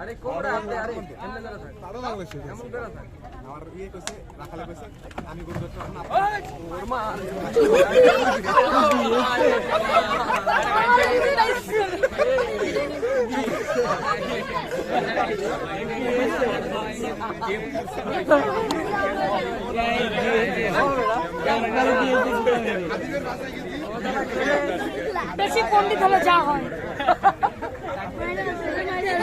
আরে কোবরা আছে আরে এমন করে থাক। তারও না হয়েছে এমন করে থাক। আমার ইয়ে কইছে রাখালে কইছে আমি গরু ধরতে না। ওর মা বেশি পণ্ডিত হলে যা হয়।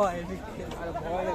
Oh, ini kita ada boleh,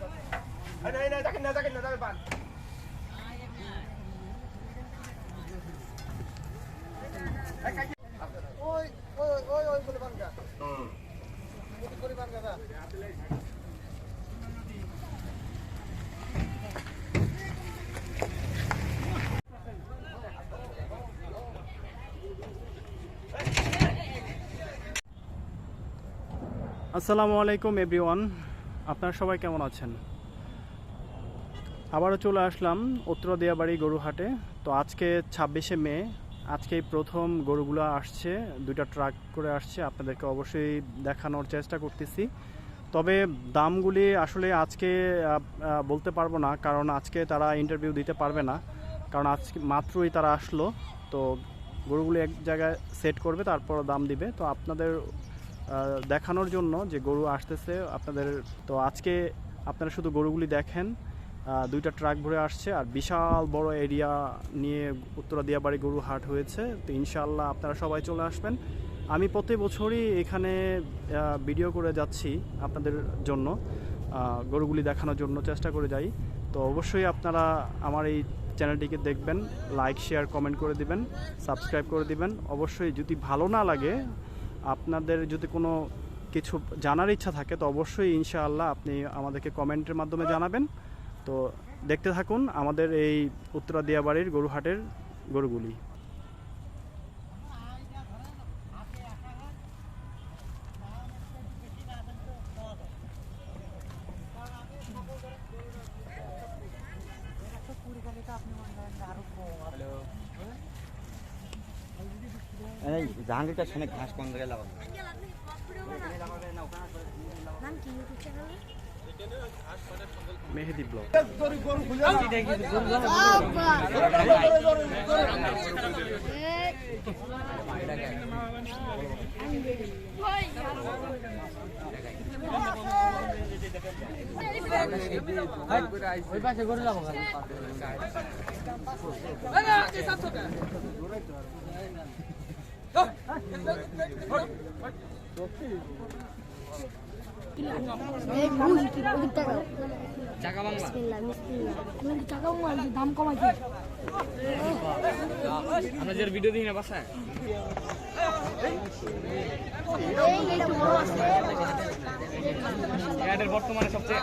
গলাই ওই ওই ওই ওই বলে বানগা করে বানগা দা আসসালামু আলাইকুম, এভরিওয়ান। আপনারা সবাই কেমন আছেন? আবারও চলে আসলাম উত্তরদিয়াবাড়ি গরুহাটে। তো আজকে ছাব্বিশে মে আজকে প্রথম গরুগুলো আসছে, দুইটা ট্রাক করে আসছে। আপনাদেরকে অবশ্যই দেখানোর চেষ্টা করতেছি। তবে দামগুলি আসলে আজকে বলতে পারব না, কারণ আজকে তারা ইন্টারভিউ দিতে পারবে না। কারণ আজকে মাত্রই তারা আসলো। তো গরুগুলি এক জায়গায় সেট করবে, তারপর দাম দিবে। তো আপনাদের দেখানোর জন্য যে গরু আসতেছে, আপনাদের তো আজকে আপনারা শুধু গরুগুলি দেখেন দুইটা ট্রাক ভরে আসছে আর বিশাল বড় এরিয়া নিয়ে উত্তরা দিয়াবাড়ি গরু হাট হয়েছে। তো ইনশাআল্লাহ আপনারা সবাই চলে আসবেন। আমি প্রতি বছরই এখানে ভিডিও করে যাচ্ছি আপনাদের জন্য গরুগুলি দেখানোর জন্য চেষ্টা করে যাই। তো অবশ্যই আপনারা আমার এই চ্যানেলটিকে দেখবেন, লাইক, শেয়ার, কমেন্ট করে দিবেন, সাবস্ক্রাইব করে দিবেন। অবশ্যই যদি ভালো না লাগে আপনাদের যদি কোনো কিছু জানার ইচ্ছা থাকে, তো অবশ্যই ইনশাআল্লাহ আপনি আমাদেরকে কমেন্টের মাধ্যমে জানাবেন। তো দেখতে থাকুন আমাদের এই উত্তরা দিয়াবাড়ির গরুহাটের গরুগুলি। এই জাহাঙ্গীরটার সামনে ঘাস কোন জায়গায় লাগাবো। মেহেদি ব্লগ। ওই পাশে দাম কমাইছে আমরা যে ভিডিও দিই না বাসায় বর্তমানে সবচেয়ে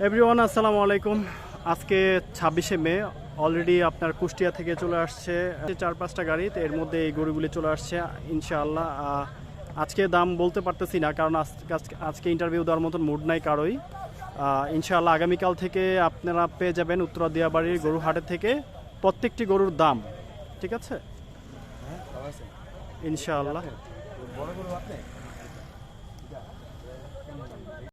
এভরিওয়ান আসসালামু আলাইকুম। আজকে ছাব্বিশে মে অলরেডি আপনার কুষ্টিয়া থেকে চলে আসছে চার পাঁচটা গাড়ি এর মধ্যে এই গরুগুলি চলে আসছে, ইনশাআল্লাহ। আজকে দাম বলতে পারতেছি না, কারণ আজ- আজ- আজকে ইন্টারভিউ দেওয়ার মতন মুড নাই কারোই। ইনশাআল্লাহ আগামীকাল থেকে আপনারা পেয়ে যাবেন উত্তরা দিয়াবাড়ির গরু হাটের থেকে প্রত্যেকটি গরুর দাম। ঠিক আছে? ইনশাআল্লাহ।